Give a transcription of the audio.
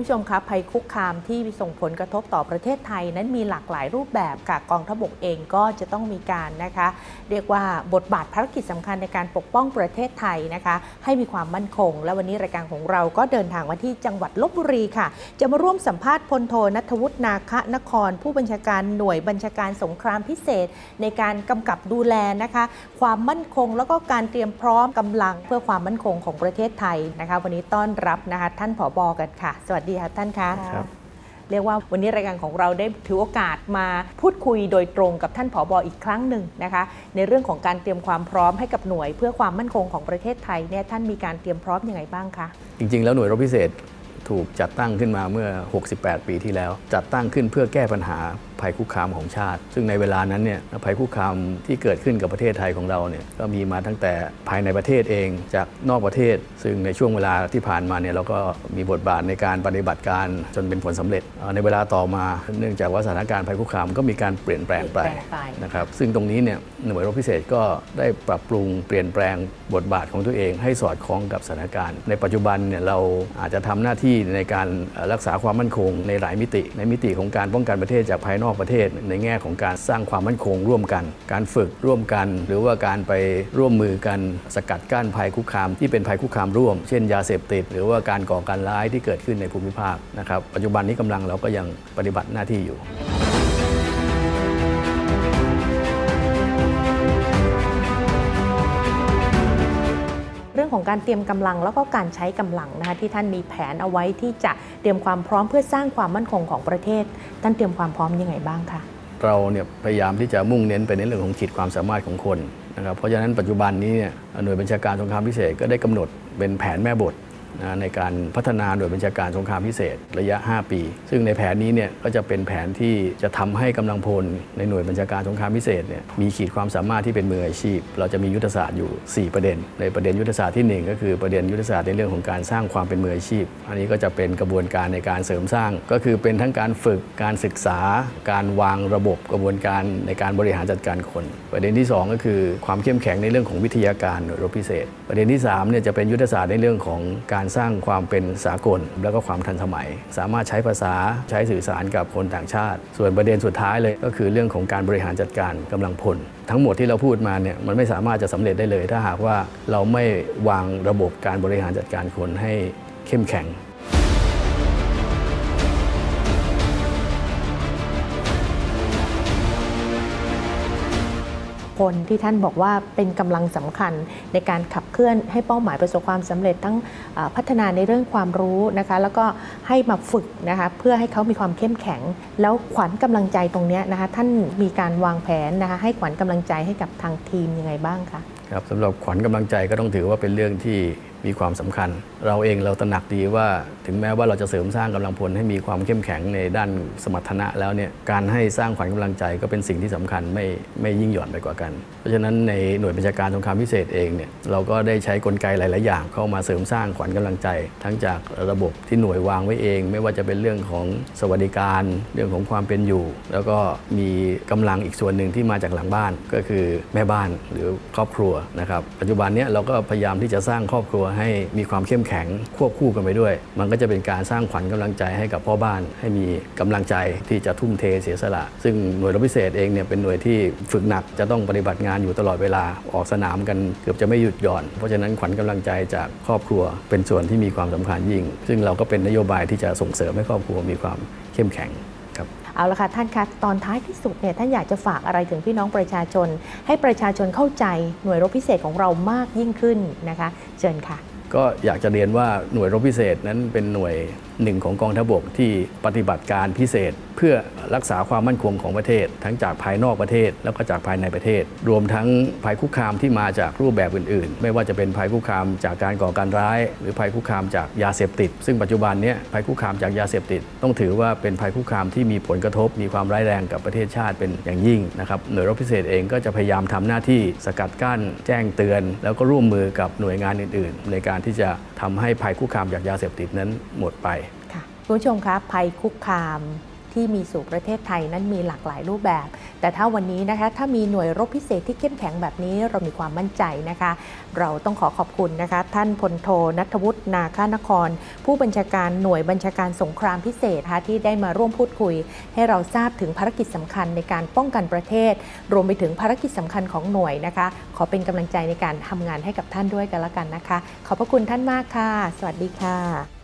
ผู้ชมครับภัยคุกคามที่ส่งผลกระทบต่อประเทศไทยนั้นมีหลากหลายรูปแบบค่ะกองทพบกเองก็จะต้องมีการนะคะ เรียกว่าบทบาทภารกิจสำคัญในการปกป้องประเทศไทยนะคะ ให้มีความมั่นคง และวันนี้รายการของเราก็เดินทางมาที่จังหวัดลบบุรีค่ะ จะมาร่วมสัมภาษณ์พลโทนัทวุฒินาคนคร ผู้บัญชาการหน่วยบัญชาการสงครามพิเศษ ในการกำกับดูแลนะคะ ความมั่นคงแล้วก็การเตรียมพร้อมกำลังเพื่อความมั่นคงของประเทศไทยนะคะ วันนี้ต้อนรับนะคะท่านผอบอกันค่ะ สวัสดีค่ะท่านคะครับเรียกว่าวันนี้รายการของเราได้ถือโอกาสมาพูดคุยโดยตรงกับท่านผอบออีกครั้งหนึ่งนะคะ ในเรื่องของการเตรียมความพร้อมให้กับหน่วย เพื่อความมั่นคงของประเทศไทยเนี่ยท่านมีการเตรียมพร้อมยังไงบ้างคะจริง ๆ แล้วหน่วยรบพิเศษถูกจัดตั้งขึ้นมาเมื่อ 68 ปีที่แล้ว จัดตั้งขึ้นเพื่อแก้ปัญหา ภัยคุกคามของชาติ ซึ่งในเวลานั้นเนี่ยภัยคุกคามที่เกิดขึ้นกับประเทศไทยของเราเนี่ยก็มีมาตั้งแต่ภายในประเทศเองจากนอกประเทศ ซึ่งในช่วงเวลาที่ผ่านมาเนี่ยเราก็มีบทบาทในการปฏิบัติการจนเป็นผลสำเร็จเอ่อในเวลาต่อมาเนื่องจากว่าสถานการณ์ภัยคุกคามก็มีการเปลี่ยนแปลงไปเปลี่ยนแปลงไปนะครับซึ่งตรงนี้เนี่ยหน่วยรบพิเศษก็ได้ปรับปรุงเปลี่ยนแปลงบทบาทของตัวเอง ให้สอดคล้องกับสถานการณ์ ในปัจจุบันเนี่ยเราอาจจะทำหน้าที่ในการเอ่อรักษาความมั่นคงในหลายมิติ ในมิติของการป้องกันประเทศจากภายนอกประเทศในแง่ของการสร้างความมั่นคงร่วมกัน การฝึกร่วมกัน หรือว่าการไปร่วมมือกันสกัดกั้นภัยคุกคาม ที่เป็นภัยคุกคามร่วม เช่นยาเสพติด หรือว่าการก่อการร้ายที่เกิดขึ้นในภูมิภาคนะครับปัจจุบันนี้กำลังเราก็ยังปฏิบัติหน้าที่อยู่ รื่องของการเตรียมกำลังแล้วก็การใช้กำลังนะคะที่ท่านมีแผนเอาไว้ที่จะเตรียมความพร้อมเพื่อสร้างความมั่นคงของประเทศ ท่านเตรียมความพร้อมยังไงบ้างคะเราเนี่ยพยายามที่จะมุ่งเน้นไปในเรื่องของขีดความสามารถของคนนะครับเพราะฉะนั้นปัจจุบันนี้เนี่ยหน่วยบัญชาการสงครามพิเศษก็ได้กำหนดเป็นแผนแม่บท นะในการพัฒนาหน่วยบัญชาการสงครามพิเศษระยะ 5 ปี ซึ่งในแผนนี้เนี่ยก็จะเป็นแผนที่จะทำให้กำลังพลในหน่วยบัญชาการสงครามพิเศษเนี่ยมีขีดความสามารถที่เป็นมืออาชีพ เราจะมียุทธศาสตร์อยู่ 4 ประเด็น ในประเด็นยุทธศาสตร์ที่หนึ่งก็คือประเด็นยุทธศาสตร์ในเรื่องของการสร้างความเป็นมืออาชีพ อันนี้ก็จะเป็นกระบวนการในการเสริมสร้าง ก็คือเป็นทั้งการฝึกการศึกษา การวางระบบกระบวนการในการบริหารจัดการคน ประเด็นที่ 2 ก็คือความเข้มแข็งในเรื่องของวิทยาการหน่วยรบพิเศษ ประเด็นที่3เนี่ยจะเป็นยุทธศาสตร์ในเรื่องของการสร้างความเป็นสากล แล้วก็ความทันสมัย สามารถใช้ภาษาใช้สื่อสารกับคนต่างชาติ ส่วนประเด็นสุดท้ายเลยก็คือเรื่องของการบริหารจัดการกำลังพล ทั้งหมดที่เราพูดมาเนี่ยมันไม่สามารถจะสำเร็จได้เลย ถ้าหากว่าเราไม่วางระบบการบริหารจัดการคนให้เข้มแข็ง คนที่ท่านบอกว่าเป็นกำลังสำคัญในการขับเคลื่อนให้เป้าหมายประสบความสำเร็จทั้งเอ่อพัฒนาในเรื่องความรู้นะคะแล้วก็ให้มาฝึกนะคะเพื่อให้เขามีความเข้มแข็ง แล้วขวัญกำลังใจตรงนี้นะคะท่านมีการวางแผนนะคะให้ขวัญกำลังใจให้กับทางทีมยังไงบ้างคะ ครับสำหรับขวัญกำลังใจก็ต้องถือว่าเป็นเรื่องที่มีความสำคัญ เราเองเราตระหนักดีว่าถึงแม้ว่าเราจะเสริมสร้างกำลังพลให้มีความเข้มแข็งในด้านสมรรถนะแล้วเนี่ยการให้สร้างขวัญกำลังใจก็เป็นสิ่งที่สำคัญไม่ไม่ยิ่งหย่อนไปกว่ากัน เพราะฉะนั้นในหน่วยบัญชาการสงครามพิเศษเองเนี่ยเราก็ได้ใช้กลไกหลาย ๆ อย่างเข้ามาเสริมสร้างขวัญกำลังใจ ทั้งจากระบบที่หน่วยวางไว้เอง ไม่ว่าจะเป็นเรื่องของสวัสดิการ เรื่องของความเป็นอยู่ แล้วก็มีกำลังอีกส่วนหนึ่งที่มาจากหลังบ้านก็คือแม่บ้านหรือครอบครัวนะครับปัจจุบันเนี้เราก็พยายามที่จะสร้างครอบครัวให้มีความเข้มแข็งควบคู่กันไปด้วย มันก็จะเป็นการสร้างขวัญกำลังใจให้กับพ่อบ้าน ให้มีกำลังใจที่จะทุ่มเทเสียสละ ซึ่งหน่วยรบพิเศษเองเนี่ยเป็นหน่วยที่ฝึกหนักจะต้องปฏิบัติงานอยู่ตลอดเวลาออกสนามกันเกือบจะไม่หยุดหย่อน เพราะฉะนั้นขวัญกำลังใจจากครอบครัวเป็นส่วนที่มีความสำคัญยิ่ง ซึ่งเราก็เป็นนโยบายที่จะส่งเสริมให้ครอบครัวมีความเข้มแข็ง เอาละค่ะท่านคะตอนท้ายที่สุดเนี่ยท่านอยากจะฝากอะไรถึงพี่น้องประชาชน ให้ประชาชนเข้าใจหน่วยรบพิเศษของเรามากยิ่งขึ้นนะคะ เชิญค่ะ ก็อยากจะเรียนว่าหน่วยรบพิเศษนั้นเป็นหน่วย หนึ่งของกองทัพบกที่ปฏิบัติการพิเศษ เพื่อรักษาความมั่นคงของประเทศ ทั้งจากภายนอกประเทศแล้วก็จากภายในประเทศ รวมทั้งภัยคุกคามที่มาจากรูปแบบอื่น ๆ ไม่ว่าจะเป็นภัยคุกคามจากการก่อการร้าย หรือภัยคุกคามจากยาเสพติด ซึ่งปัจจุบันนี้ภัยคุกคามจากยาเสพติด ต้องถือว่าเป็นภัยคุกคามที่มีผลกระทบ มีความร้ายแรงกับประเทศชาติเป็นอย่างยิ่งนะครับหน่วยรบพิเศษเองก็จะพยายามทำหน้าที่สกัดกั้น แจ้งเตือน แล้วก็ร่วมมือกับหน่วยงานอื่น ๆ ในการที่จะทำให้ภัยคุกคามจากยาเสพติดนั้นหมดไปค่ะคุณผู้ชมคะภัยคุกคามที่มีสู่ประเทศไทยนั้นมีหลากหลายรูปแบบ แต่ถ้าวันนี้นะคะถ้ามีหน่วยรบพิเศษที่เข้มแข็งแบบนี้เรามีความมั่นใจนะคะ เราต้องขอขอบคุณนะคะ ท่านพลโทนัทวุฒินาคานคร ผู้บัญชาการหน่วยบัญชาการสงครามพิเศษะคะที่ได้มาร่วมพูดคุย ให้เราทราบถึงภารกิจสำคัญในการป้องกันประเทศ รวมไปถึงภารกิจสำคัญของหน่วยนะคะ ขอเป็นกำลังใจในการทำงานให้กับท่านด้วยกันละกันนะคะ ขอบพระคุณท่านมากค่ะ สวัสดีค่ะ